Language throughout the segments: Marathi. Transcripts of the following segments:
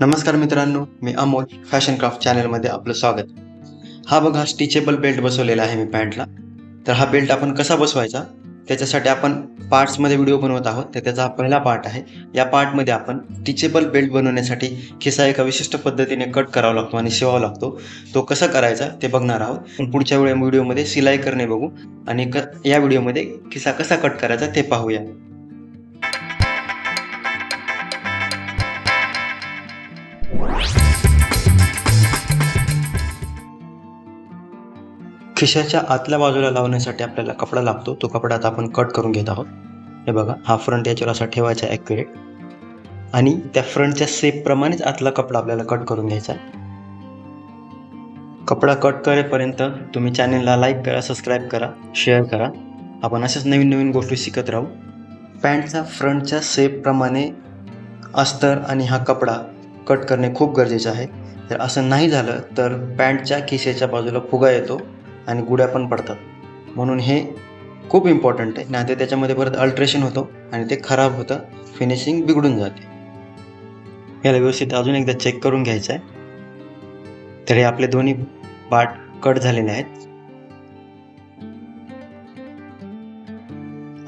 नमस्कार मित्रांनो मी अमोल फॅशन क्राफ्ट चॅनलमध्ये आपलं स्वागत. हा बघा स्टिचेबल बेल्ट बसवलेला आहे मी पॅन्टला. तर हा बेल्ट आपण कसा बसवायचा? त्याच्यासाठी आपण पार्ट्समध्ये व्हिडिओ बनवत आहोत. तर त्याचा हा पहिला पार्ट आहे. या पार्टमध्ये आपण स्टिचेबल बेल्ट बनवण्यासाठी खिसा एका विशिष्ट पद्धतीने कट करावा लागतो आणि शिवावा लागतो. तो कसा करायचा ते बघणार आहोत. पण पुढच्या वेळेला व्हिडिओमध्ये सिलाई करणे बघू आणि क या व्हिडिओमध्ये खिसा कसा कट करायचा ते पाहूया. खिशाच्या आतल्या बाजूला लावण्यासाठी आपल्याला कपडा लागतो. तो कपडा आता आपण कट करून घेत आहोत. हे बघा हा फ्रंट याच्यावर असा ठेवायचा ॲक्युरेट आणि त्या फ्रंटच्या सेपप्रमाणेच आतला कपडा आपल्याला कट करून घ्यायचा आहे. कपडा कट करेपर्यंत तुम्ही चॅनलला लाईक करा सबस्क्राईब करा शेअर करा. आपण अशाच नवीन नवीन गोष्टी शिकत राहू. पॅन्टचा फ्रंटच्या सेपप्रमाणे अस्तर आणि हा कपडा कट करणे खूप गरजेचं आहे. जर असं नाही झालं तर पॅन्टच्या खिशेच्या बाजूला फुगा येतो आणि गुड्या पण पडतात. म्हणून हे खूप इम्पॉर्टंट आहे. नाही तर त्याच्यामध्ये परत अल्ट्रेशन होतो आणि ते खराब होतं. फिनिशिंग बिघडून जाते. याला व्यवस्थित अजून एकदा चेक करून घ्यायचं आहे. तर हे आपले दोन्ही पार्ट कट झालेले आहेत.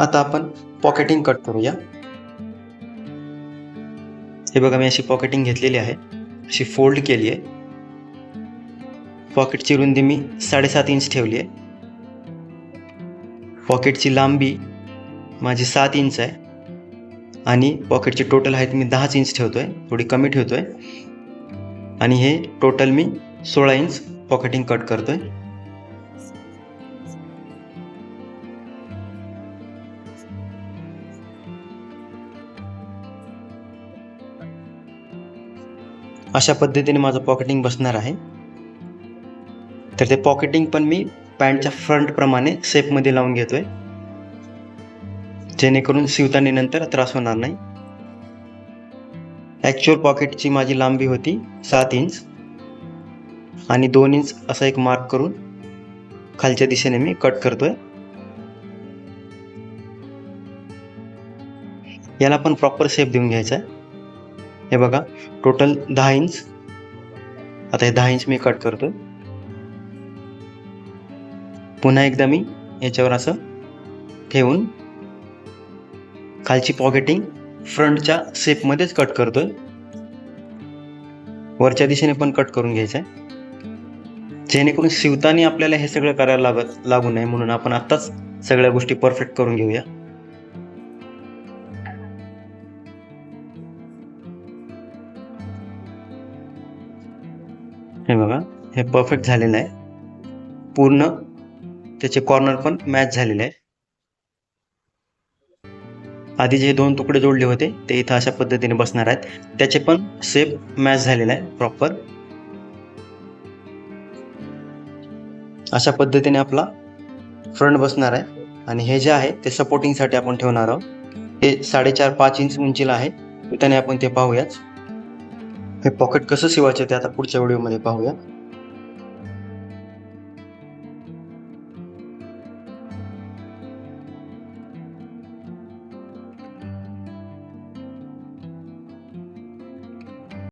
आता आपण पॉकेटिंग कट करूया. हे बघा मी अशी पॉकेटिंग घेतलेली आहे. अशी फोल्ड केली आहे. पॉकेटची रुंदी मी साडेसात इंच ठेवली आहे. पॉकेटची लांबी माझी सात इंच आहे. आणि पॉकेटची टोटल हाईट मी दहाच इंच ठेवतो आहे थोडी कमी ठेवतो आहे आणि हे टोटल मी सोळा इंच पॉकेटिंग कट करतो आहे अशा पद्धतीने माझं पॉकेटिंग बसणार आहे. तर ते पॉकेटिंग पण मी पॅन्टच्या फ्रंटप्रमाणे सेपमध्ये लावून घेतो आहे जेणेकरून शिवताना नंतर त्रास होणार नाही. ॲक्च्युअल पॉकेटची माझी लांबी होती सात इंच आणि दोन इंच असा एक मार्क करून खालच्या दिशेने मी कट करतोय. याला पण प्रॉपर शेप देऊन घ्यायचा आहे. हे बघा टोटल दहा इंच आता हे दहा इंच मी कट करतो पुन्हा एकदा मी याच्यावर असं ठेवून खालची पॉकेटिंग फ्रंटच्या शेपमध्येच कट करतो वरच्या दिशेने पण कट करून घ्यायचं आहे जेणेकरून शिवताना आपल्याला हे सगळं करायला लागत लागू नये म्हणून आपण आत्ताच सगळ्या गोष्टी परफेक्ट करून घेऊया. हे बघा हे परफेक्ट झालेलं आहे. पूर्ण त्याचे कॉर्नर पण मॅच झालेले आहे. आधी जे दोन तुकडे जोडले होते ते इथं अशा पद्धतीने बसणार आहेत. त्याचे पण शेप मॅच झालेला आहे प्रॉपर अशा पद्धतीने आपला फ्रंट बसणार आहे. आणि हे जे आहे ते सपोर्टिंगसाठी आपण ठेवणार आहोत. हे साडेचार पाच इंच उंचीला आहे. त्याने आपण ते पाहूयाच हे पॉकेट कसं शिवायचं ते आता पुढच्या व्हिडिओमध्ये पाहूया.